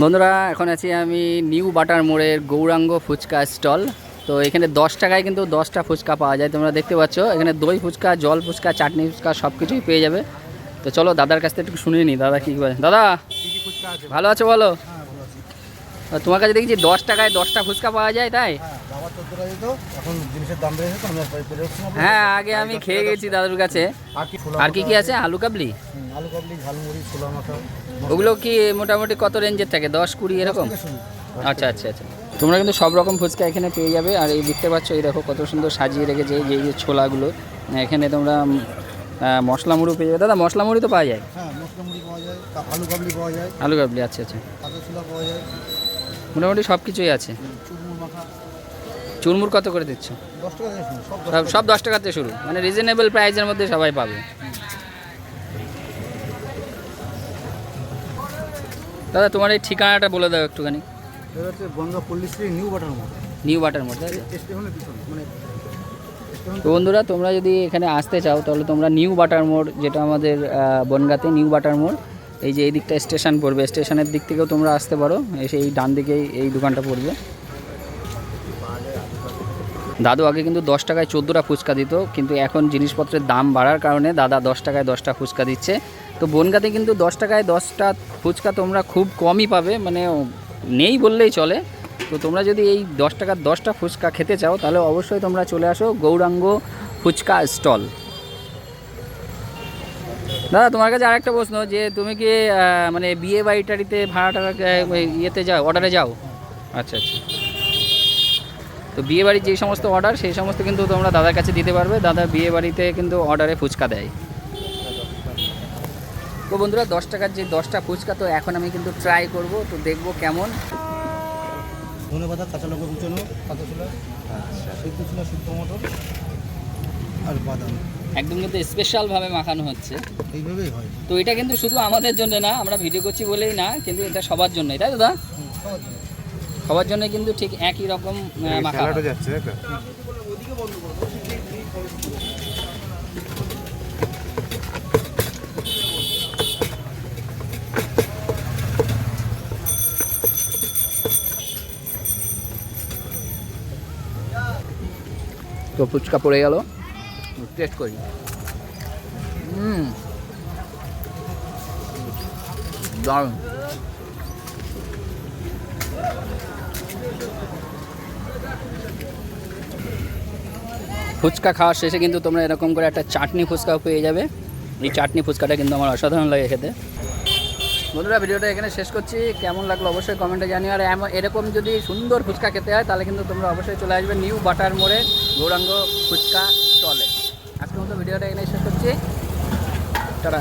বন্ধুরা এখন আছি আমি নিউ বাটার মোড়ের গৌরাঙ্গ ফুচকা স্টল। তো এখানে দশ টাকায় কিন্তু দশটা ফুচকা পাওয়া যায় তোমরা দেখতে পাচ্ছ। এখানে দই ফুচকা জল ফুচকা চাটনি ফুচকা সব কিছুই পেয়ে যাবে। তো চলো দাদার কাছ থেকে একটু শুনে নিই দাদা কী বলে। দাদা কি কি ফুচকা ভালো আছো বলো? হ্যাঁ ভালো আছি। তো তোমার কাছে দেখছি দশ টাকায় দশটা ফুচকা পাওয়া যায় তাই? হ্যাঁ টাকা দিত এখন জিনিসের দাম বেড়েছে তো আমি আর পেরে উঠছি না। হ্যাঁ আগে আমি খেয়ে গেছি দাদুর কাছে। আর কি কি আছে? আলু কাবলি? আলু কাবলি ঝালমুড়ি ছোলা মাথা ওগুলো কি মোটামুটি কত রেঞ্জের থাকে? দশ কুড়ি এরকম? আচ্ছা আচ্ছা আচ্ছা। তোমরা কিন্তু সব রকম ফুচকা এখানে পেয়ে যাবে। আর এই দেখতে পাচ্ছ এই দেখো কত সুন্দর সাজিয়ে রেখেছে এই যে এই যে ছোলাগুলো। এখানে তোমরা মশলা মুড়ো পেয়ে যাবে। দাদা মশলা মুড়ি তো পাওয়া যায়? হ্যাঁ মশলা মুড়ি পাওয়া যায় আলু কাবলি পাওয়া যায়। আলু কাবলি আচ্ছা আচ্ছা। পাওয়া যায়। মোটামুটি সব কিছুই আছে চুরমুর কত করে দিচ্ছ? সব সব দশ টাকাতে শুরু মানে রিজনেবল প্রাইসের মধ্যে সবাই পাবে। দাদা তোমার এই ঠিকানাটা বলে দাও একটুখানি। নিউ বাটার মোড়। নিউ বাটার পিছনে মানে তো বন্ধুরা তোমরা যদি এখানে আসতে চাও তাহলে তোমরা নিউ বাটার মোড় যেটা আমাদের বনগাঁতে নিউ বাটার মোড় এই যে এই দিকটা স্টেশন পড়বে। স্টেশনের দিক থেকেও তোমরা আসতে পারো এসে এই ডান দিকেই এই দোকানটা পড়বে। দাদু আগে কিন্তু দশ টাকায় চোদ্দোটা ফুচকা দিত, কিন্তু এখন জিনিসপত্রের দাম বাড়ার কারণে দাদা দশ টাকায় দশটা ফুচকা দিচ্ছে। তো বনগাঁতে কিন্তু দশ টাকায় দশটা ফুচকা তোমরা খুব কমই পাবে মানে নেই বললেই চলে। তো তোমরা যদি এই দশ টাকার দশটা ফুচকা খেতে চাও, তাহলে অবশ্যই তোমরা চলে আসো গৌরাঙ্গ ফুচকা স্টল। দাদা, তোমার কাছে আরেকটা প্রশ্ন, যে তুমি কি মানে বিয়ে বাড়ি টাড়িতে ভাড়া ইয়েতে যাও, অর্ডারে যাও? আচ্ছা আচ্ছা। তো বিয়ে বাড়ির যেই সমস্ত অর্ডার সেই সমস্ত কিন্তু তোমরা দাদার কাছে দিতে পারবে। দাদা বিয়ে বাড়িতে কিন্তু অর্ডারে ফুচকা দেয়। তো বন্ধুরা দশ টাকার যে দশটা ফুচকা তো এখন আমি কিন্তু ট্রাই করব তো দেখব কেমন। ধনে পাতা কাঁচা লঙ্কা কুচানো কাঁচা ছোলা সিদ্ধ ছোলা সিদ্ধ মটর আর বাদাম। একদম কিন্তু স্পেশালভাবে মাখানো হচ্ছে। এইভাবেই হয়। তো এটা কিন্তু শুধু আমাদের জন্য না আমরা ভিডিও করছি বলেই না কিন্তু এটা সবার জন্যই তাই দাদা। সবার জন্য কিন্তু ঠিক একই রকম মাখা যাচ্ছে তো? ফুচকা পড়ে গেল। টেস্ট করি। হুম। দারুণ। ফুচকা খাওয়ার শেষে কিন্তু তোমরা এরকম করে একটা চাটনি ফুচকাও পেয়ে যাবে। এই চাটনি ফুচকাটা কিন্তু আমার অসাধারণ লাগে খেতে। বন্ধুরা, ভিডিওটা এখানে শেষ করছি। কেমন লাগল অবশ্যই কমেন্টে জানিও। আর এরকম যদি সুন্দর ফুচকা খেতে হয়, তাহলে কিন্তু তোমরা অবশ্যই চলে আসবে নিউ বাটার মোড়ে, গৌরাঙ্গ ফুচকা স্টলে। আজকের মতো ভিডিওটা এখানে শেষ করছি। টাটা।